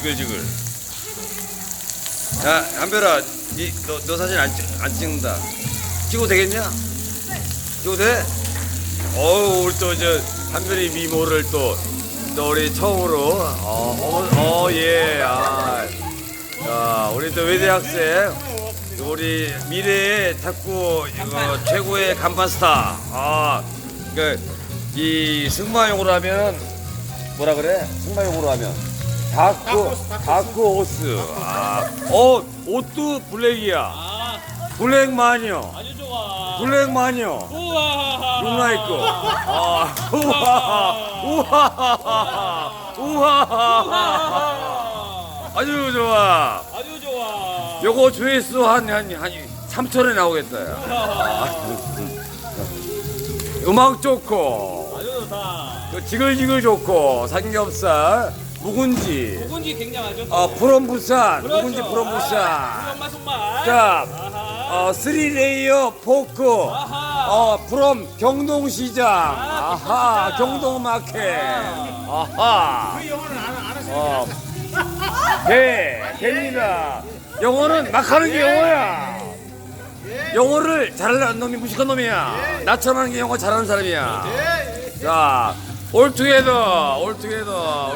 지글지글. 야, 한별아, 니, 너, 너 사진 안, 찍, 안 찍는다. 찍어도 되겠냐? 찍어도 돼? 어우, 또, 저, 한별이 미모를 또, 또 우리 처음으로, 어, 어, 어 예, 아. 야, 우리 또 외대 학생, 우리 미래의 탁구 이거 최고의 간판 스타. 아, 그, 이 승마용으로 하면, 뭐라 그래? 승마용으로 하면. 다크, 다크 호스. 아, 어, 옷도 블랙이야. 아, 블랙 마녀. 아주 좋아. 블랙 마녀. 우와. 누나 있고. 아, 우와, 우와, 우와. 우와. 아주 좋아. 아주 좋아. 요거 조회수 한, 한, 한 3천에 나오겠다. 야. 음악 좋고, 아주 좋다. 또 지글지글 좋고, 삼겹살, 묵은지, 묵은지 굉장하죠. 어, 프롬 부산, 그렇죠. 묵은지 프롬 아, 부산. 손맛 손맛. 자, 아하. 어, 쓰리 레이어 포크, 아하. 어, 프롬 경동시장, 아 하, 경동마켓, 아하. 어, 네, 됩니다. 영어는 막 하는 게 영어야. 영어를 잘하는 놈이 무식한 놈이야. 나처럼 하는 게 영어 잘하는 사람이야. 자, 올 투게더, 올 투게더.